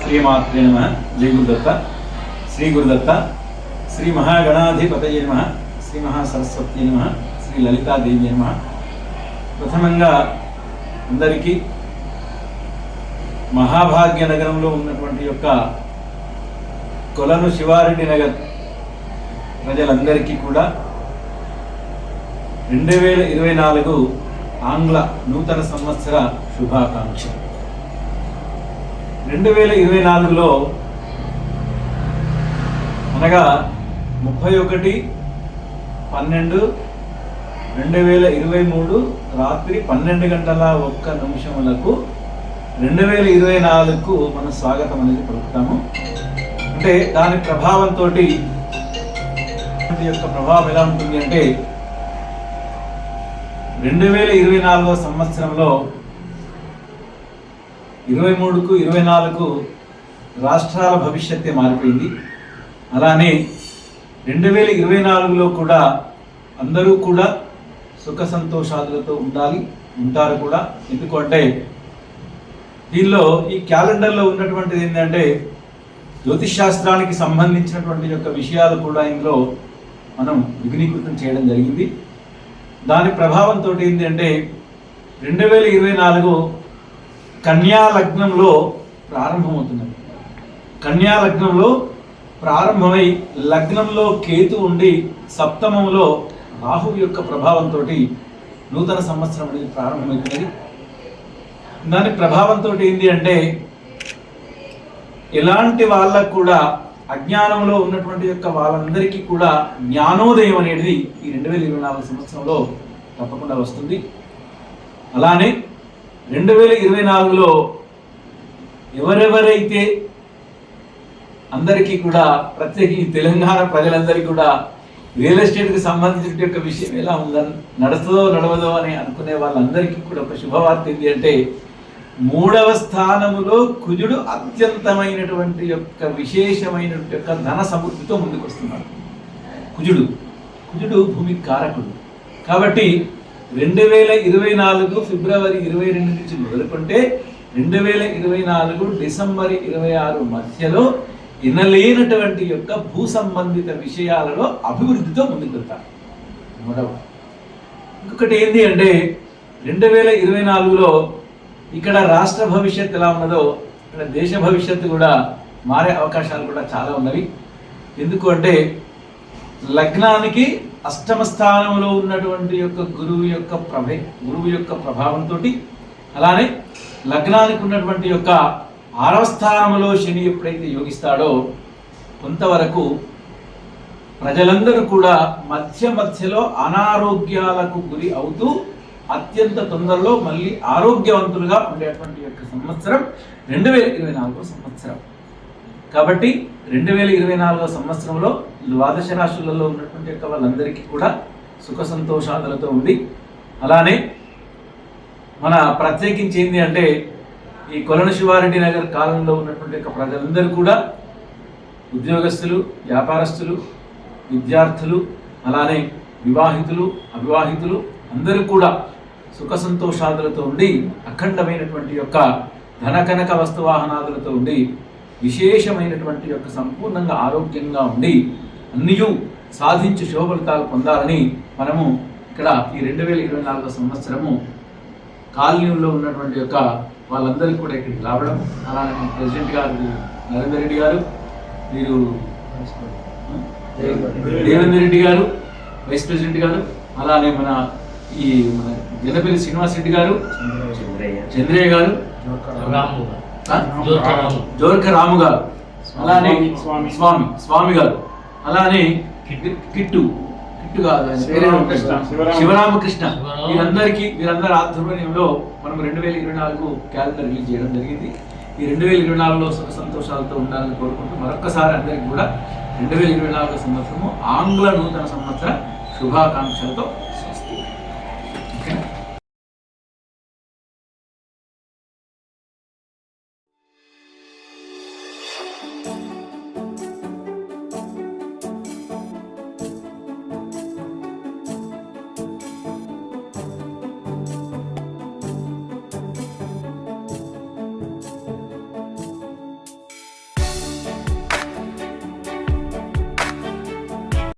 శ్రీమాత్రే నమ జై గురుదత్త శ్రీ గురుదత్త శ్రీ మహాగణాధిపతయ నమ శ్రీ మహాసరస్వతి నమ శ్రీ లలితాదేవి నమ ప్రథమంగా అందరికీ మహాభాగ్య నగరంలో ఉన్నటువంటి యొక్క కొలను శివారెడ్డి నగర్ ప్రజలందరికీ కూడా రెండు వేల ఇరవై నాలుగు ఆంగ్ల నూతన సంవత్సర శుభాకాంక్షలు. రెండు వేల ఇరవై నాలుగులో అనగా ముప్పై ఒకటి పన్నెండు రెండు వేల ఇరవై మూడు రాత్రి పన్నెండు గంటల ఒక్క నిమిషములకు రెండు వేల ఇరవై నాలుగుకు మనం స్వాగతం అనేది పలుకుతాము. అంటే దాని ప్రభావంతో యొక్క ప్రభావం ఎలా ఉంటుంది అంటే రెండు వేల ఇరవై నాలుగో సంవత్సరంలో ఇరవై మూడుకు ఇరవై నాలుగు రాష్ట్రాల భవిష్యత్తే మారిపోయింది. అలానే రెండు వేల ఇరవై నాలుగులో కూడా అందరూ కూడా సుఖ సంతోషాలతో ఉండాలి ఉంటారు కూడా. ఎందుకంటే దీనిలో ఈ క్యాలెండర్లో ఉన్నటువంటిది ఏంటంటే జ్యోతిష్ శాస్త్రానికి సంబంధించినటువంటి యొక్క విషయాలు కూడా ఇందులో మనం విఘ్నీకృతం చేయడం జరిగింది. దాని ప్రభావంతో ఏంటంటే రెండు వేల ఇరవై నాలుగు కన్యా లగ్నంలో ప్రారంభమవుతున్నది. కన్యా లగ్నంలో ప్రారంభమై లగ్నంలో కేతు ఉండి సప్తమంలో రాహు యొక్క ప్రభావంతో నూతన సంవత్సరం అనేది ప్రారంభమవుతున్నది. దాని ప్రభావంతో ఏంటి అంటే ఎలాంటి వాళ్ళకు కూడా అజ్ఞానంలో ఉన్నటువంటి యొక్క వాళ్ళందరికీ కూడా జ్ఞానోదయం అనేది ఈ రెండు వేల ఇరవై నాలుగు సంవత్సరంలో తప్పకుండా వస్తుంది. అలానే రెండు వేల ఇరవై నాలుగులో ఎవరెవరైతే అందరికీ కూడా ప్రత్యేకించి తెలంగాణ ప్రజలందరికీ కూడా రియల్ ఎస్టేట్కి సంబంధించిన యొక్క విషయం ఎలా ఉందని నడుస్తుందో నడవదో అని అనుకునే వాళ్ళందరికీ కూడా ఒక శుభవార్త ఏంటి అంటే మూడవ స్థానములో కుజుడు అత్యంతమైనటువంటి యొక్క విశేషమైన యొక్క ధన సమృద్ధితో ముందుకు వస్తున్నాడు కుజుడు కుజుడు భూమి కారకుడు. కాబట్టి రెండు వేల ఇరవై నాలుగు ఫిబ్రవరి ఇరవై రెండు నుంచి మొదలుకుంటే రెండు వేల ఇరవై నాలుగు డిసెంబర్ ఇరవై ఆరు మధ్యలో ఇనలేనటువంటి యొక్క భూ సంబంధిత విషయాలలో అభివృద్ధితో ముందుకు వెళ్తారు మూడవ. ఇంకొకటి ఏంటి అంటే రెండు వేల ఇరవై నాలుగులో ఇక్కడ రాష్ట్ర భవిష్యత్ ఎలా ఉన్నదో ఇక్కడ దేశ భవిష్యత్తు కూడా మారే అవకాశాలు కూడా చాలా ఉన్నవి. ఎందుకు అంటే లగ్నానికి అష్టమ స్థానంలో ఉన్నటువంటి యొక్క గురువు యొక్క ప్రభే గురువు యొక్క ప్రభావంతో అలానే లగ్నానికి ఉన్నటువంటి యొక్క ఆరవ స్థానంలో శని ఎప్పుడైతే యోగిస్తాడో కొంతవరకు ప్రజలందరూ కూడా మధ్య మధ్యలో అనారోగ్యాలకు గురి అవుతూ అత్యంత తొందరలో మళ్ళీ ఆరోగ్యవంతులుగా ఉండేటువంటి యొక్క సంవత్సరం రెండు వేల ఇరవై నాలుగో సంవత్సరం. కాబట్టి రెండు వేల ఇరవై నాలుగో సంవత్సరంలో ద్వాదశ రాశులలో ఉన్నటువంటి యొక్క వాళ్ళందరికీ కూడా సుఖ సంతోషాలతో ఉంది అలానే మన ప్రత్యేకించి ఏంటి అంటే ఈ కొలను శివారెడ్డి నగర్ కాలంలో ఉన్నటువంటి యొక్క ప్రజలందరూ కూడా ఉద్యోగస్తులు వ్యాపారస్తులు విద్యార్థులు అలానే వివాహితులు అవివాహితులు అందరూ కూడా సుఖ సంతోషాదులతో ఉండి అఖండమైనటువంటి యొక్క ధన కనక వస్తు వాహనాదులతో ఉండి విశేషమైనటువంటి యొక్క సంపూర్ణంగా ఆరోగ్యంగా ఉండి అన్నియు సాధించి శుభ ఫలితాలు పొందాలని మనము ఇక్కడ ఈ రెండు వేల ఇరవై నాలుగో సంవత్సరము కాలనీలో ఉన్నటువంటి యొక్క వాళ్ళందరికీ కూడా ఇక్కడికి రావడం. అలానే మన ప్రెసిడెంట్ గారు నరేందర్ రెడ్డి గారు మీరు దేవేందర్ రెడ్డి గారు వైస్ ప్రెసిడెంట్ గారు అలానే మన ఈ మన జనపల్లి శ్రీనివాస్ రెడ్డి గారు చంద్రయ్య. గారు ఆ? జోర్క రాము గారు. అలానే స్వామి. స్వామి గారు. అలానే కిట్టు కిట్టు కాదు శివరామకృష్ణ. వీరందరికీ వీరందరి ఆధ్వర్యంలో మనం రెండు వేల ఇరవై నాలుగు క్యాలెండర్ రిలీజ్ చేయడం జరిగింది. ఈ రెండు వేల ఇరవై నాలుగులో సుఖ సంతోషాలతో ఉండాలని కోరుకుంటూ మరొక్కసారి అందరికీ కూడా రెండు వేల ఇరవై నాలుగు సంవత్సరము ఆంగ్ల నూతన సంవత్సర శుభాకాంక్షలతో